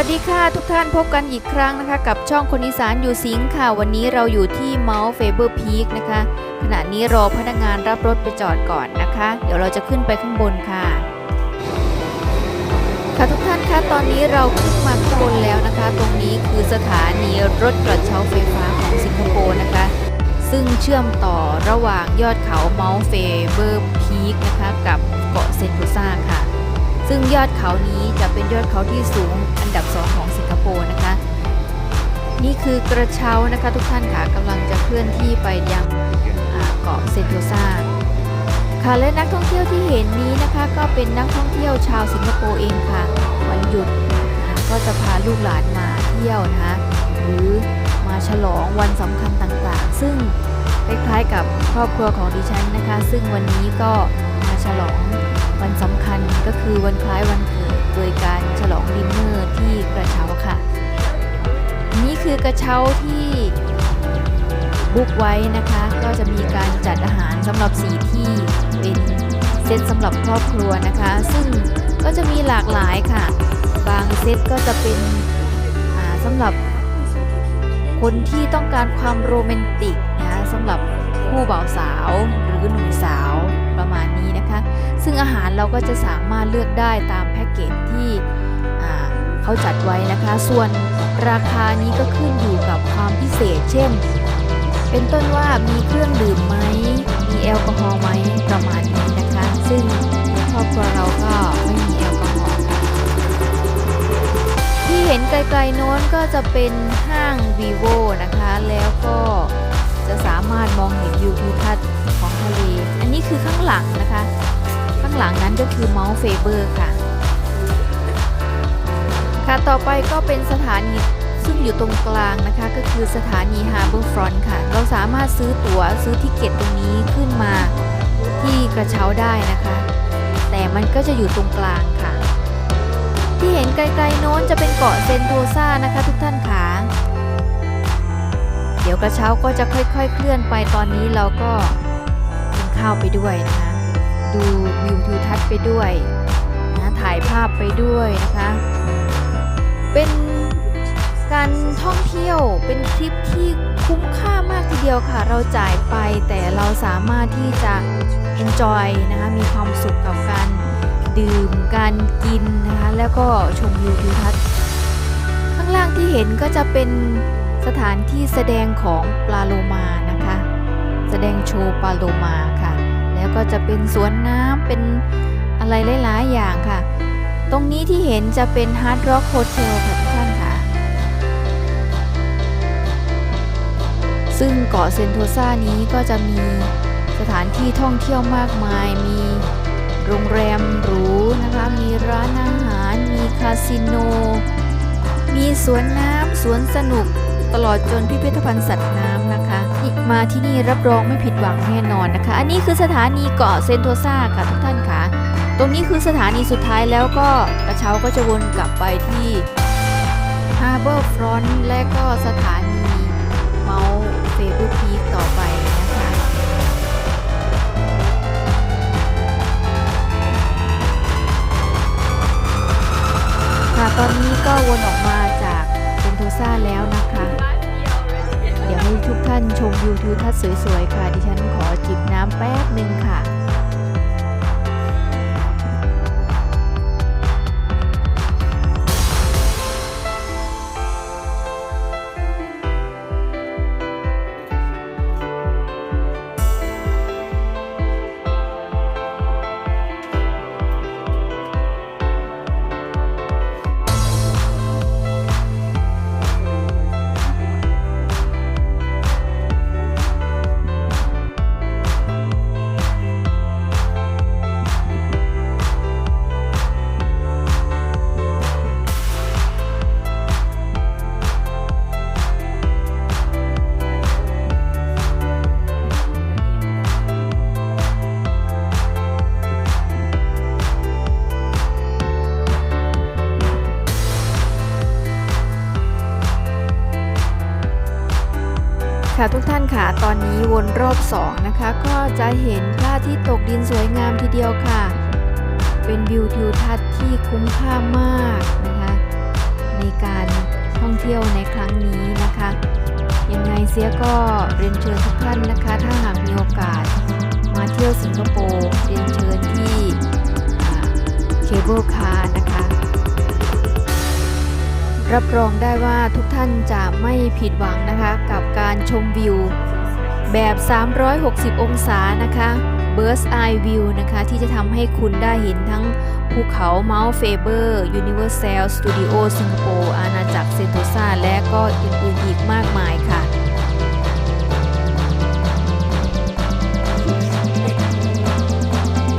วัสดีค่ะทุกท่านพบกันอีกครั้งนะคะ กับช่องคนอีสานอยู่สิงค่ะ วันนี้เราอยู่ที่เมาส์เฟเบอร์พีคนะคะ ขณะนี้รอพนักงานรับรถไปจอดก่อนนะคะ เดี๋ยวเราจะขึ้นไปข้างบนค่ะ ค่ะทุกท่านคะตอนนี้เราขึ้นมาข้างบนแล้วนะคะ ตรงนี้คือสถานีรถกระเช้าไฟฟ้าของสิงคโปร์นะคะ ซึ่งเชื่อมต่อระหว่างยอดเขาเมาส์เฟเบอร์พีคนะคะ กับเกาะเซนโตซาค่ะ ซึ่งยอดเขานี้จะเป็นยอดเขาที่สูงอันดับ2ของสิงคโปร์นะคะ นี่คือกระเช้านะคะทุกท่านค่ะกำลังจะเคลื่อนที่ไปยังเกาะเซนโตซาค่ะและนักท่องเที่ยวที่เห็นนี้นะคะ ก็เป็นนักท่องเที่ยวชาวสิงคโปร์เองค่ะ วันหยุดก็จะพาลูกหลานมาเที่ยวนะคะหรือมาฉลองวันสำคัญต่างๆ ซึ่งคล้ายๆกับครอบครัวของดิฉันนะคะ ซึ่งวันนี้ก็ ฉลอง วันสำคัญก็คือวันคล้ายวันเกิดโดยการฉลองดินเนอร์ที่กระเช้าค่ะ นี่คือกระเช้าที่บุ๊กไว้นะคะ ก็จะมีการจัดอาหารสำหรับสีที่เป็นเซตสำหรับครอบครัวนะคะ ซึ่งก็จะมีหลากหลายค่ะ บางเซตก็จะเป็นสำหรับคนที่ต้องการความโรแมนติกนะสำหรับคู่บ่าวสาวหรือหนุ่มสาว ประมาณนี้นะคะ ซึ่งอาหารเราก็จะสามารถเลือกได้ตามแพ็กเกจที่เขาจัดไว้นะคะ ส่วนราคานี้ก็ขึ้นอยู่กับความพิเศษ เช่น เป็นต้นว่ามีเครื่องดื่มไหม มีแอลกอฮอล์ไหมประมาณนี้นะคะ ซึ่งครอบครัวเราก็ไม่มีแอลกอฮอล์ที่เห็นไกลๆโน้นก็จะเป็นห้าง vivo นะคะ แล้วก็จะสามารถมองเห็นวิวทิวทัศน์ของ ทะเล อันนี้คือข้างหลังนะคะ ข้างหลังนั้นก็คือเมาส์เฟเบอร์ค่ะ ค่ะต่อไปก็เป็นสถานีซึ่งอยู่ตรงกลางนะคะก็คือสถานี Harbor Front ค่ะ เราสามารถซื้อตั๋วซื้อทิเกตตรงนี้ขึ้นมาที่กระเช้าได้นะคะ แต่มันก็จะอยู่ตรงกลางค่ะ ที่เห็นไกลๆโน้นจะเป็นเกาะเซนโตซานะคะทุกท่านค่ะเดี๋ยวกระเช้าก็จะค่อยๆเคลื่อนไปตอนนี้เราก็ ข้าวไปด้วยนะคะดูวิวทิวทัศน์ไปด้วยนะถ่ายภาพไปด้วยนะคะ เป็นการท่องเที่ยวเป็นทริปที่คุ้มค่ามากทีเดียวค่ะ เราจ่ายไปแต่เราสามารถที่จะ enjoy นะคะมีความสุขกับการดื่มการกินนะคะแล้วก็ชมวิวทิวทัศน์ข้างล่างที่เห็นก็จะเป็นสถานที่แสดงของปลาโลมานะคะ แสดงโชว์ปลาโลมาค่ะ แล้วก็จะเป็นสวนน้ำเป็นอะไรหลายๆอย่างค่ะ ตรงนี้ที่เห็นจะเป็น Hard Rock Hotel ค่ะทุกท่านค่ะ ซึ่งเกาะเซนโตซานี้ก็จะมีสถานที่ท่องเที่ยวมากมาย มีโรงแรมหรูนะคะ มีร้านอาหาร มีคาสิโน มีสวนน้ำสวนสนุก ตลอดจนพิพิธภัณฑ์สัตว์น้ำ นะคะที่มาที่นี่รับรองไม่ผิดหวังแน่นอนนะคะ อันนี้คือสถานีเกาะเซนโตซาค่ะทุกท่านค่ะ ตรงนี้คือสถานีสุดท้ายแล้วก็กระเช้าก็จะวนกลับไปที่ Harbor Front และก็สถานีเมาส์เฟเบอร์พีคต่อไปนะคะค่ะตอนนี้ก็วนออกมาจากเซนโตซาแล้วนะคะ ทุกท่านชมวิวทิวทัศน์สวยๆค่ะ ดิฉันขอจิบน้ำแป๊บหนึ่งค่ะ ค่ะทุกท่านค่ะ ตอนนี้วนรอบ2นะคะ ก็จะเห็นพระอาที่ตกดินสวยงามทีเดียวค่ะ เป็นวิวทิวทัศน์ที่คุ้มค่ามากนะคะ ในการท่องเที่ยวในครั้งนี้นะคะ ยังไงเสียก็เรียนเชิญทุกท่านนะคะ ถ้าหากมีโอกาส มาเที่ยวสิงคโปร์เรียนเชิญที่เคเบิลคาร์นะคะ รับรองได้ว่าทุกท่านจะไม่ผิดหวังนะคะ กับการชมวิวแบบ 360 องศานะคะ Bird's Eye View นะคะ ที่จะทำให้คุณได้เห็นทั้งภูเขาเมาส์เฟเบอร์ Universal Studio สิงคโปร์อาณาจักรเซนโตซาและก็อื่นๆอีกมากมายค่ะ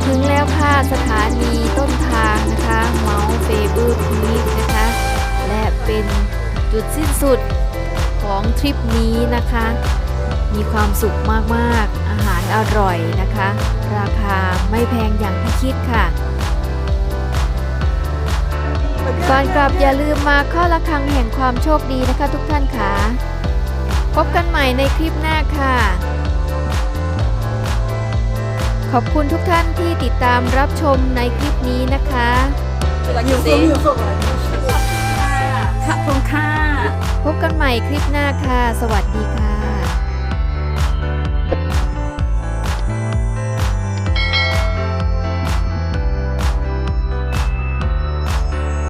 ถึงแล้วค่ะสถานีต้นทางนะคะเมาส์เฟเบอร์พีนะคะ เป็นจุดสิ้นสุดของทริปนี้นะคะ มีความสุขมากๆ อาหารอร่อยนะคะ ราคาไม่แพงอย่างที่คิดค่ะ ก่อนกลับอย่าลืมมาข้อระครังแห่งความโชคดีนะคะทุกท่านค่ะ พบกันใหม่ในคลิปหน้าค่ะ ขอบคุณทุกท่านที่ติดตามรับชมในคลิปนี้นะคะ Like you see. ขอบคุณค่ะ พบกันใหม่คลิปหน้าค่ะ สวัสดีค่ะ